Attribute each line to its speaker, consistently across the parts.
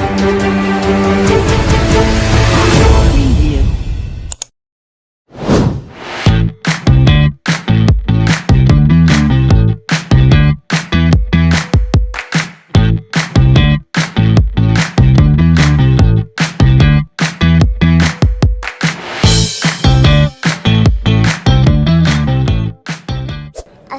Speaker 1: Thank you.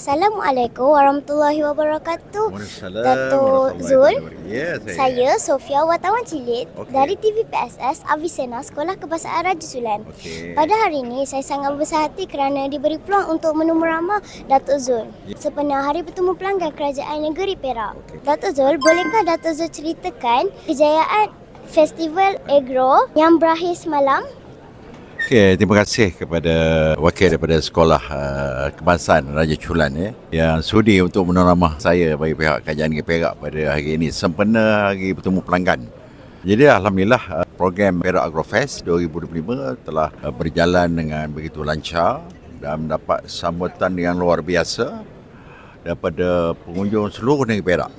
Speaker 1: Assalamualaikum warahmatullahi wabarakatuh. Dato'
Speaker 2: warahmatullahi
Speaker 1: Zul.
Speaker 2: Ya, saya.
Speaker 1: Saya Sofia wartawan cilik
Speaker 2: Okey.
Speaker 1: dari TVPSS Avicenna Sekolah Kebahasaan Raja Sulan.
Speaker 2: Okey.
Speaker 1: Pada hari ini saya sangat berbesar hati kerana diberi peluang untuk menemu ramah Datuk Zul.
Speaker 2: Ya.
Speaker 1: Sepenuh hari bertemu pelanggan kerajaan negeri Perak.
Speaker 2: Okey.
Speaker 1: Datuk Zul, bolehkah Datuk Zul ceritakan kejayaan Festival Agro yang berakhir semalam?
Speaker 2: Okey, terima kasih kepada wakil daripada Sekolah uh, Kebangsaan Raja Chulan ya, yang sudi untuk meneramah saya bagi pihak kerajaan negeri Perak pada hari ini sempena hari bertemu pelanggan. Jadi Alhamdulillah uh, program Perak Agrofest 2025 telah uh, berjalan dengan begitu lancar dan mendapat sambutan yang luar biasa daripada pengunjung seluruh negeri Perak.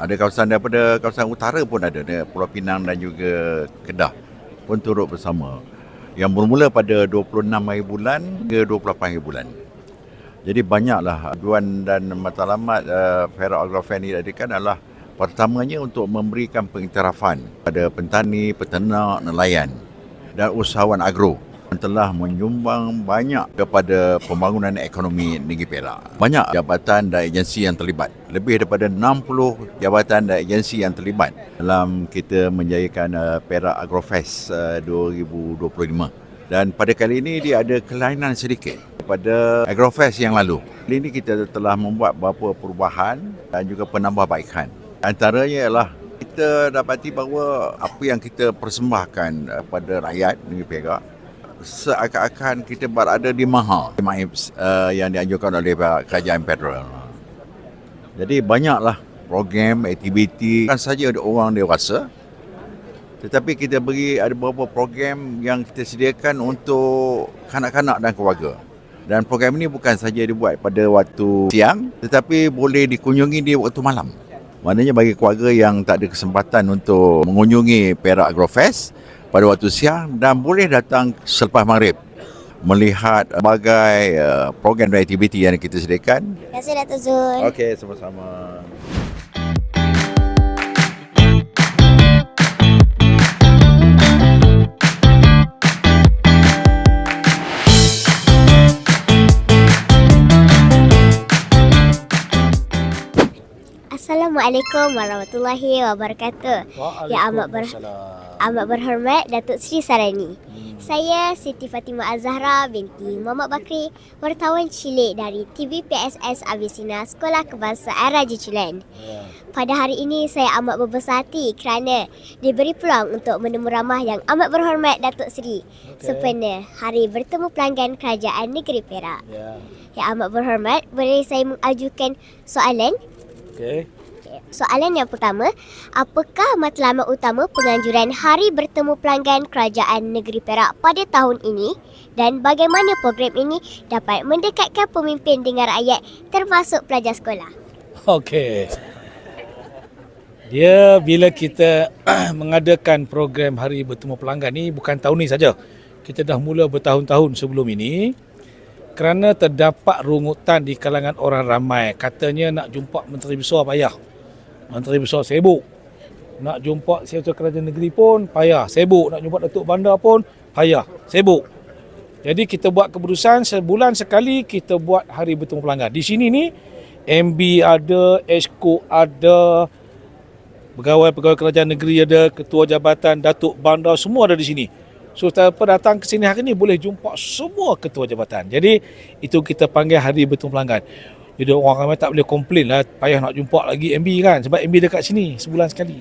Speaker 2: Ada kawasan daripada kawasan utara pun ada Pulau Pinang dan juga Kedah pun turut bersama. Yang bermula pada 26 hari bulan ke 28 hari bulan. Jadi banyaklah aduan dan matlamat uh, Perak Agrofair ini diadakan adalah pertamanya untuk memberikan pengiktirafan pada petani, peternak, nelayan dan usahawan agro telah menyumbang banyak kepada pembangunan ekonomi negeri Perak. Banyak jabatan dan agensi yang terlibat. Lebih daripada 60 jabatan dan agensi yang terlibat dalam kita menjayakan uh, Perak Agrofest uh, 2025. Dan pada kali ini dia ada kelainan sedikit pada Agrofest yang lalu. Kali ini kita telah membuat beberapa perubahan dan juga penambahbaikan. Antaranya ialah kita dapati bahawa apa yang kita persembahkan uh, pada rakyat negeri Perak seakan-akan kita berada di Maha uh, yang dianjurkan oleh kerajaan federal. Jadi banyaklah program, aktiviti, bukan saja ada orang dewasa tetapi kita beri ada beberapa program yang kita sediakan untuk kanak-kanak dan keluarga. Dan program ini bukan saja dibuat pada waktu siang tetapi boleh dikunjungi di waktu malam. Maknanya bagi keluarga yang tak ada kesempatan untuk mengunjungi Perak Agrofest pada waktu siang dan boleh datang selepas maghrib melihat berbagai uh, program dan aktiviti yang kita sediakan.
Speaker 1: Terima kasih Datuk Zul.
Speaker 2: Okey, sama-sama.
Speaker 1: Assalamualaikum warahmatullahi wabarakatuh. Ya amat ber amat berhormat Datuk Sri Sarani. Saya Siti Fatimah Azhara binti Muhammad Bakri, wartawan cilik dari TV PSS Avisina Sekolah Kebangsaan Raja Chulan. Pada hari ini saya amat berbesar hati kerana diberi peluang untuk menemu ramah yang amat berhormat Datuk Sri
Speaker 3: Okey.
Speaker 1: sempena hari bertemu pelanggan kerajaan negeri Perak.
Speaker 3: Ya.
Speaker 1: Yang amat berhormat, boleh saya mengajukan soalan?
Speaker 3: Okey.
Speaker 1: Soalan yang pertama, apakah matlamat utama penganjuran Hari Bertemu Pelanggan Kerajaan Negeri Perak pada tahun ini dan bagaimana program ini dapat mendekatkan pemimpin dengan rakyat termasuk pelajar sekolah?
Speaker 3: Okey. Dia bila kita mengadakan program Hari Bertemu Pelanggan ni bukan tahun ni saja. Kita dah mula bertahun-tahun sebelum ini kerana terdapat rungutan di kalangan orang ramai. Katanya nak jumpa Menteri Besar payah. Menteri Besar sibuk. Nak jumpa Sekretari Kerajaan Negeri pun payah, sibuk. Nak jumpa Datuk Bandar pun payah, sibuk. Jadi kita buat keputusan sebulan sekali kita buat hari bertemu pelanggan. Di sini ni MB ada, Exco ada, pegawai-pegawai kerajaan negeri ada, ketua jabatan, Datuk Bandar semua ada di sini. So siapa datang ke sini hari ni boleh jumpa semua ketua jabatan. Jadi itu kita panggil hari bertemu pelanggan. Jadi orang ramai tak boleh komplain lah payah nak jumpa lagi MB kan sebab MB dekat sini sebulan sekali.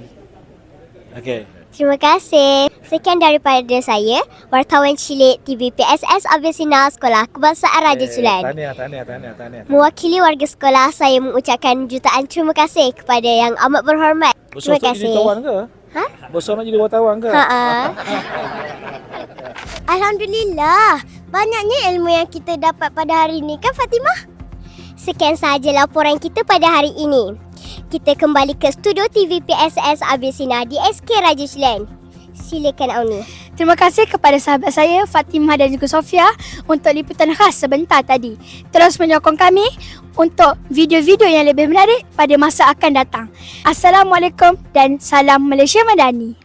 Speaker 3: Okey.
Speaker 1: Terima kasih. Sekian daripada saya, wartawan cilik TV PSS Avicenna Sekolah Kebangsaan Raja Sulan.
Speaker 3: Tahniah, tahniah, tahniah, tahniah.
Speaker 1: Mewakili warga sekolah, saya mengucapkan jutaan terima kasih kepada yang amat berhormat.
Speaker 3: Besar
Speaker 1: Terima
Speaker 3: nak jadi
Speaker 1: kasih.
Speaker 3: wartawan ke?
Speaker 1: Ha?
Speaker 3: Besar nak jadi wartawan ke?
Speaker 1: Ha. Alhamdulillah, banyaknya ilmu yang kita dapat pada hari ini kan Fatimah? Sekian sahaja laporan kita pada hari ini. Kita kembali ke studio TV PSS Avicenna di SK Raja Shlan. Silakan Auni.
Speaker 4: Terima kasih kepada sahabat saya Fatimah dan juga Sofia untuk liputan khas sebentar tadi. Terus menyokong kami untuk video-video yang lebih menarik pada masa akan datang. Assalamualaikum dan salam Malaysia Madani.